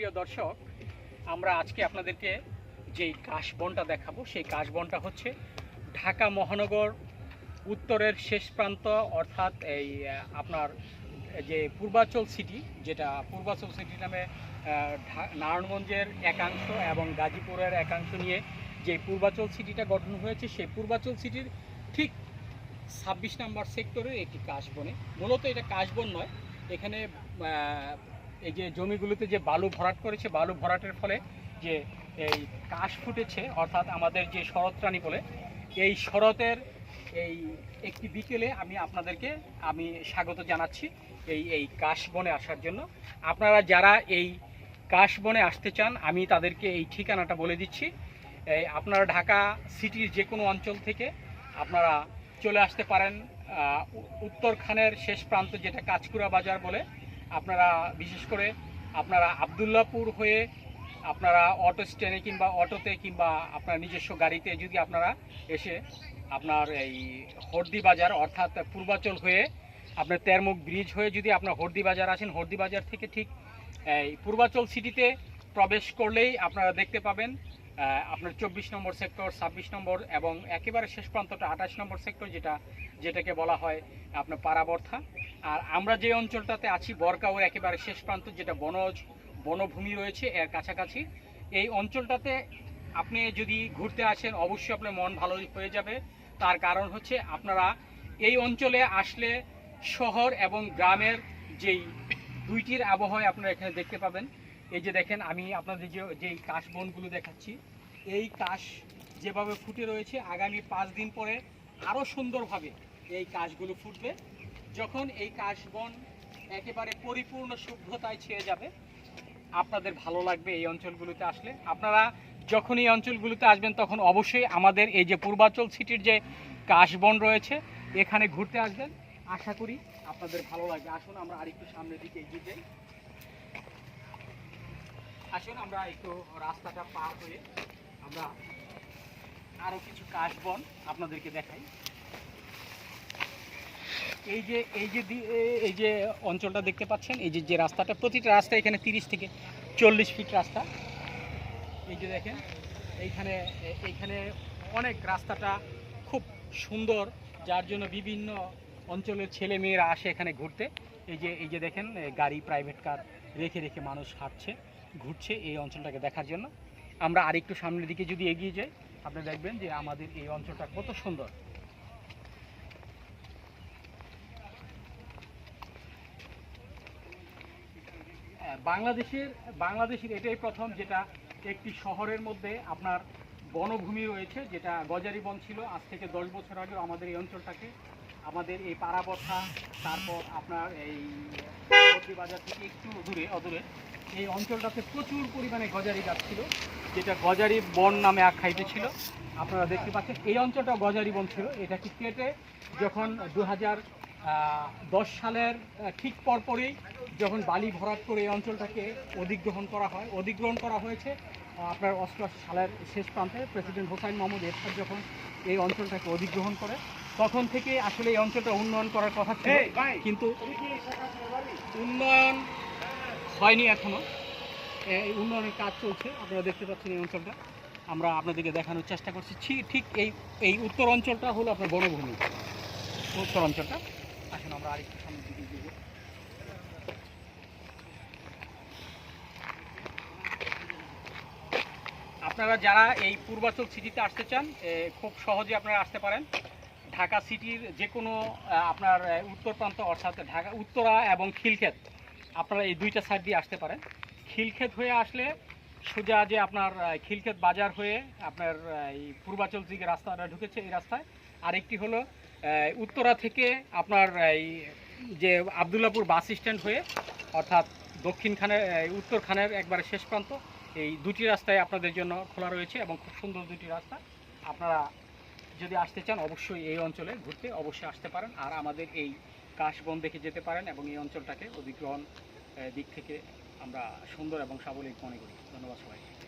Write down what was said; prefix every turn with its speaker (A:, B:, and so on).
A: প্রিয় দর্শক, আমরা আজকে আপনাদেরকে যেই কাশবনটা দেখাবো, সেই কাশবনটা হচ্ছে ঢাকা মহানগর উত্তরের শেষ প্রান্ত, অর্থাৎ এই আপনার যে পূর্বাচল সিটি, যেটা পূর্বাচল সিটি নামে নারায়ণগঞ্জের একাংশ এবং গাজীপুরের একাংশ নিয়ে যে পূর্বাচল সিটিটা গঠন হয়েছে, সেই পূর্বাচল সিটির ঠিক ছাব্বিশ নম্বর সেক্টরের একটি কাশবনে। মূলত এটা কাশবন নয়, এখানে এই যে জমিগুলোতে যে বালু ভরাট করেছে, বালু ভরাটের ফলে যে এই কাশ ফুটেছে, অর্থাৎ আমাদের যে শরৎরানী বলে, এই শরতের এই একটি বিকেলে আমি আপনাদেরকে, আমি স্বাগত জানাচ্ছি এই এই কাশবনে আসার জন্য। আপনারা যারা এই কাশবনে আসতে চান, আমি তাদেরকে এই ঠিকানাটা বলে দিচ্ছি। এই আপনারা ঢাকা সিটির যে কোনো অঞ্চল থেকে আপনারা চলে আসতে পারেন। উত্তরখানের শেষ প্রান্ত যেটা কাঁচকুড়া বাজার বলে আপনারা, বিশেষ করে আপনারা আবদুল্লাপুর হয়ে আপনারা অটো স্ট্যান্ডে কিংবা অটোতে কিংবা আপনার নিজস্ব গাড়িতে যদি আপনারা এসে আপনার এই হর্দি বাজার অর্থাৎ পূর্বাচল হয়ে আপনার তেরমুখ ব্রিজ হয়ে যদি আপনার হর্দি বাজার আসেন হর্দি বাজার থেকে ঠিক এই পূর্বাচল সিটিতে প্রবেশ করলেই আপনারা দেখতে পাবেন আপনার চব্বিশ নম্বর সেক্টর ছাব্বিশ নম্বর এবং একেবারে শেষ প্রান্তটা আঠাশ নম্বর সেক্টর যেটা, যেটাকে বলা হয় আপনার পারাবর্থা আর আমরা যে অঞ্চলটাতে আছি বরকাউর একেবারে শেষ প্রান্ত, যেটা বনজ, বনভূমি রয়েছে এর কাছাকাছি। এই অঞ্চলটাতে আপনি যদি ঘুরতে আসেন, অবশ্যই আপনার মন ভালো হয়ে যাবে। তার কারণ হচ্ছে আপনারা এই অঞ্চলে আসলে শহর এবং গ্রামের যেই দুইটির আবহাওয়া আপনারা এখানে দেখতে পাবেন। এই যে দেখেন, আমি আপনাদের যে, যেই কাশ বনগুলো দেখাচ্ছি, এই কাশ যেভাবে ফুটে রয়েছে, আগামী পাঁচ দিন পরে আরও সুন্দরভাবে এই কাশগুলো ফুটবে। যখন এই কাশবন একেবারে পরিপূর্ণ শুভ্রতায় ছেয়ে যাবে, আপনাদের ভালো লাগবে এই অঞ্চলগুলোতে আসলে। আপনারা যখন এই অঞ্চলগুলোতে আসবেন, তখন অবশ্যই আমাদের এই যে পূর্বাচল সিটির যে কাশবন রয়েছে, এখানে ঘুরতে আসবেন। আশা করি আপনাদের ভালো লাগবে। আসুন, আমরা আরেকটু সামনের দিকে এগিয়ে যাই। আসুন, আমরা একটু রাস্তাটা পার হয়ে আমরা আরও কিছু কাশবন আপনাদেরকে দেখাই। এই যে এই যে এই যে অঞ্চলটা দেখতে পাচ্ছেন, এই যে যে রাস্তাটা, প্রতিটা রাস্তা এখানে তিরিশ থেকে চল্লিশ ফিট রাস্তা। এই যে দেখেন, এইখানে এইখানে অনেক রাস্তাটা খুব সুন্দর, যার জন্য বিভিন্ন অঞ্চলের ছেলে মেয়েরা আসে এখানে ঘুরতে। এই যে এই যে দেখেন গাড়ি প্রাইভেট কার রেখে রেখে মানুষ হাঁটছে, ঘুরছে এই অঞ্চলটাকে দেখার জন্য। আমরা আরেকটু সামনের দিকে যদি এগিয়ে যাই, আপনি দেখবেন যে আমাদের এই অঞ্চলটা কত সুন্দর। বাংলাদেশের বাংলাদেশের এটাই প্রথম যেটা একটি শহরের মধ্যে আপনার বনভূমি রয়েছে, যেটা গজারি বন ছিল। আজ থেকে দশ বছর আগেও আমাদের এই অঞ্চলটাকে, আমাদের এই পাড়াবথা তারপর আপনার এই বাজার থেকে একটু দূরে, অদূরে, এই অঞ্চলটাতে প্রচুর পরিমাণে গজারি গাছ ছিল, যেটা গজারি বন নামে আখ্যায়িত ছিল। আপনারা দেখতে পাচ্ছেন, এই অঞ্চলটা গজারি বন ছিল এটাকে কেটে যখন দু হাজার দশ সালের ঠিক পরপরই যখন বালি ভরাট করে এই অঞ্চলটাকে অধিগ্রহণ করা হয় অধিগ্রহণ করা হয়েছে আপনার অষ্টআশি সালের শেষ প্রান্তে প্রেসিডেন্ট হোসাইন মাহমুদ এরশাদ যখন এই অঞ্চলটাকে অধিগ্রহণ করে তখন থেকে আসলে এই অঞ্চলটা উন্নয়ন করার কথা ছিল কিন্তু উন্নয়ন হয়নি এখনও। এই উন্নয়নের কাজ চলছে আপনারা দেখতে পাচ্ছেন এই অঞ্চলটা। আমরা আপনাদেরকে দেখানোর চেষ্টা করছি ঠিক- ঠিক এই এই উত্তর অঞ্চলটা হলো আপনার বনভূমি। উত্তর অঞ্চলটা। আসুন, আমরা আরেকটু সামনের দিকে যাই। আপনারা যারা এই পূর্বাচল সিটিতে আসতে চান খুব সহজে আপনারা আসতে পারেন। ঢাকা সিটির যে কোনো আপনার উত্তর প্রান্ত, অর্থাৎ ঢাকা, উত্তরা এবং খিলক্ষেত, আপনারা এই দুইটা সাইড দিয়ে আসতে পারেন। খিলক্ষেত হয়ে আসলে সোজা যে আপনার খিলক্ষেত বাজার হয়ে আপনার এই পূর্বাচল দিকে রাস্তাটা ঢুকেছে এই রাস্তায়। আরেকটি হলো উত্তরা থেকে আপনার, এই, যে আবদুল্লাপুর বাস স্ট্যান্ড হয়ে, অর্থাৎ দক্ষিণ খানের, এই, উত্তর খানের একবারে শেষ প্রান্ত, এই দুটি রাস্তায় আপনাদের জন্য খোলা রয়েছে এবং খুব সুন্দর দুটি রাস্তা। আপনারা যদি আসতে চান, অবশ্যই এই অঞ্চলে ঘুরতে অবশ্যই আসতে পারেন। আর আমাদের এই কাশবন দেখে যেতে পারেন এবং এই অঞ্চলটাকে অধিগ্রহণ দিক থেকে আমরা সুন্দর এবং সাবলীল মনে করি। ধন্যবাদ সবাইকে।